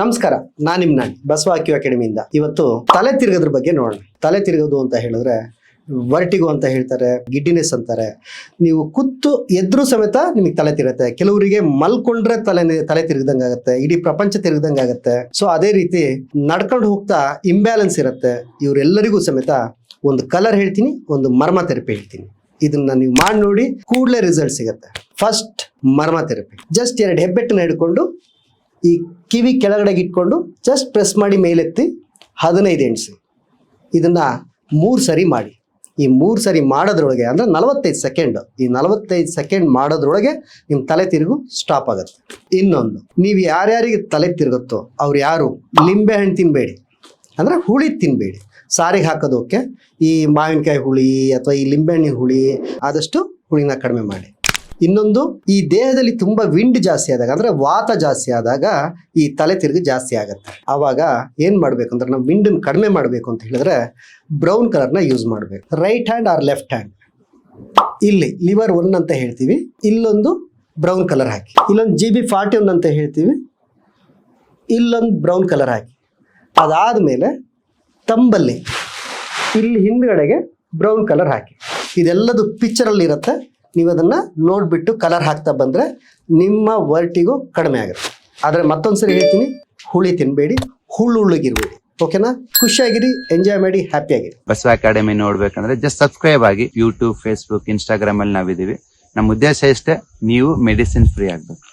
ನಮಸ್ಕಾರ, ನಾನು ನಿಮ್ ನಾಣಿ ಬಸವ ಅಕಾಡೆಮಿಯಿಂದ. ಇವತ್ತು ತಲೆ ತಿರುಗೋದ್ರ ಬಗ್ಗೆ ನೋಡೋಣ. ತಲೆ ತಿರುಗೋದು ಅಂತ ಹೇಳಿದ್ರೆ, ವರ್ಟಿಗೋ ಅಂತ ಹೇಳ್ತಾರೆ, ಗಿಡ್ಡಿನೆಸ್ ಅಂತಾರೆ. ನೀವು ಕುತ್ತು ಎದ್ರು ಸಮೇತ ನಿಮಗೆ ತಲೆ ತಿರುತ್ತೆ ಕೆಲವರಿಗೆ ಮಲ್ಕೊಂಡ್ರೆ ತಲೆ ತಲೆ ತಿರುಗದಂಗೆ ಆಗುತ್ತೆ ಇಡೀ ಪ್ರಪಂಚ ತಿರುಗದಂಗೆ ಆಗುತ್ತೆ ಸೊ ಅದೇ ರೀತಿ ನಡ್ಕೊಂಡು ಹೋಗ್ತಾ ಇಂಬ್ಯಾಲೆನ್ಸ್ ಇರುತ್ತೆ. ಇವರೆಲ್ಲರಿಗೂ ಸಮೇತ ಒಂದು ಕಲರ್ ಹೇಳ್ತೀನಿ, ಒಂದು ಮರ್ಮ ತೆರಪಿ ಹೇಳ್ತೀನಿ. ಇದನ್ನ ನೀವು ಮಾಡಿ ನೋಡಿ, ಕೂಡಲೇ ರಿಸಲ್ಟ್ ಸಿಗುತ್ತೆ. ಫಸ್ಟ್ ಮರ್ಮ ತೆರಪಿ ಜಸ್ಟ್ ಎರಡು ಹೆಬ್ಬೆಟ್ಟನ್ನ ಹಿಡ್ಕೊಂಡು ಈ ಕಿವಿ ಕೆಳಗಡೆಗೆ ಇಟ್ಕೊಂಡು ಜಸ್ಟ್ ಪ್ರೆಸ್ ಮಾಡಿ ಮೇಲೆತ್ತಿ ಹದಿನೈದು ಎಣಿಸಿ ಇದನ್ನ ಮೂರು ಸರಿ ಮಾಡಿ. ಈ ಮೂರು ಸರಿ ಮಾಡೋದ್ರೊಳಗೆ ಅಂದ್ರೆ ನಲವತ್ತೈದು ಸೆಕೆಂಡ್ ಈ ನಲವತ್ತೈದು ಸೆಕೆಂಡ್ ಮಾಡೋದ್ರೊಳಗೆ ನಿಮ್ಮ ತಲೆ ತಿರುಗು ಸ್ಟಾಪ್ ಆಗುತ್ತೆ. ಇನ್ನೊಂದು, ನೀವು ಯಾರ್ಯಾರಿಗೆ ತಲೆ ತಿರುಗುತ್ತೋ ಅವ್ರು ಯಾರು ಲಿಂಬೆಹಣ್ಣು ತಿನ್ನಬೇಡಿ ಅಂದ್ರೆ ಹುಳಿ ತಿನ್ನಬೇಡಿ ಸಾರಿಗೆ ಹಾಕೋದಕ್ಕೆ ಈ ಮಾವಿನಕಾಯಿ ಹುಳಿ ಅಥವಾ ಈ ಲಿಂಬೆಹಣ್ಣಿನ ಹುಳಿ ಆದಷ್ಟು ಹುಳಿನ ಕಡಿಮೆ ಮಾಡಿ. ಇನ್ನೊಂದು, ಈ ದೇಹದಲ್ಲಿ ತುಂಬಾ ವಿಂಡ್ ಜಾಸ್ತಿ ಆದಾಗ, ಅಂದ್ರೆ ವಾತ ಜಾಸ್ತಿ ಆದಾಗ ಈ ತಲೆ ತಿರುಗಿ ಜಾಸ್ತಿ ಆಗುತ್ತೆ. ಆವಾಗ ಏನ್ ಮಾಡ್ಬೇಕು ಅಂದ್ರೆ ನಾವು ವಿಂಡ್ ಕಡಿಮೆ ಮಾಡಬೇಕು ಅಂತ ಹೇಳಿದ್ರೆ ಬ್ರೌನ್ ಕಲರ್ನ ಯೂಸ್ ಮಾಡಬೇಕು. Right hand or left hand ಇಲ್ಲಿ ಲಿವರ್ ಒನ್ ಅಂತ ಹೇಳ್ತೀವಿ. ಇಲ್ಲೊಂದು ಬ್ರೌನ್ ಕಲರ್ ಹಾಕಿ. ಇಲ್ಲೊಂದು ಜಿ ಬಿ ಫಾರ್ಟಿ ಒನ್ ಅಂತ ಹೇಳ್ತೀವಿ. ಇಲ್ಲೊಂದು ಬ್ರೌನ್ ಕಲರ್ ಹಾಕಿ. ಅದಾದಮೇಲೆ ತಂಬಲ್ಲಿ, ಇಲ್ಲಿ ಹಿಂದ್ಗಡೆಗೆ ಬ್ರೌನ್ ಕಲರ್ ಹಾಕಿ. ಇದೆಲ್ಲದು ಪಿಕ್ಚರಲ್ಲಿ ಇರುತ್ತೆ ನೀವು ಅದನ್ನು ನೋಡಿಬಿಟ್ಟು ಕಲರ್ ಹಾಕ್ತಾ ಬಂದರೆ ನಿಮ್ಮ ವರ್ಟಿಗೂ ಕಡಿಮೆ ಆಗುತ್ತೆ ಆದರೆ ಮತ್ತೊಂದ್ಸರಿ ಹೇಳ್ತೀನಿ, ಹುಳಿ ತಿನ್ನಬೇಡಿ ಹುಳ್ಳು ಹುಳ್ಳಿಗಿರ್ಬೇಡಿ ಓಕೆನಾ ಖುಷಿಯಾಗಿರಿ ಎಂಜಾಯ್ ಮಾಡಿ ಹ್ಯಾಪಿ ಆಗಿರಿ. ಬಸವ ಅಕಾಡೆಮಿ ನೋಡ್ಬೇಕಂದ್ರೆ ಜಸ್ಟ್ ಸಬ್ಸ್ಕ್ರೈಬ್ ಆಗಿ ಯೂಟ್ಯೂಬ್ ಫೇಸ್ಬುಕ್ ಇನ್ಸ್ಟಾಗ್ರಾಮ್ ಅಲ್ಲಿ ನಾವಿದೀವಿ ನಮ್ಮ ಉದ್ದೇಶ ಇಷ್ಟೇ, ನೀವು ಮೆಡಿಸಿನ್ ಫ್ರೀ ಆಗ್ಬೇಕು.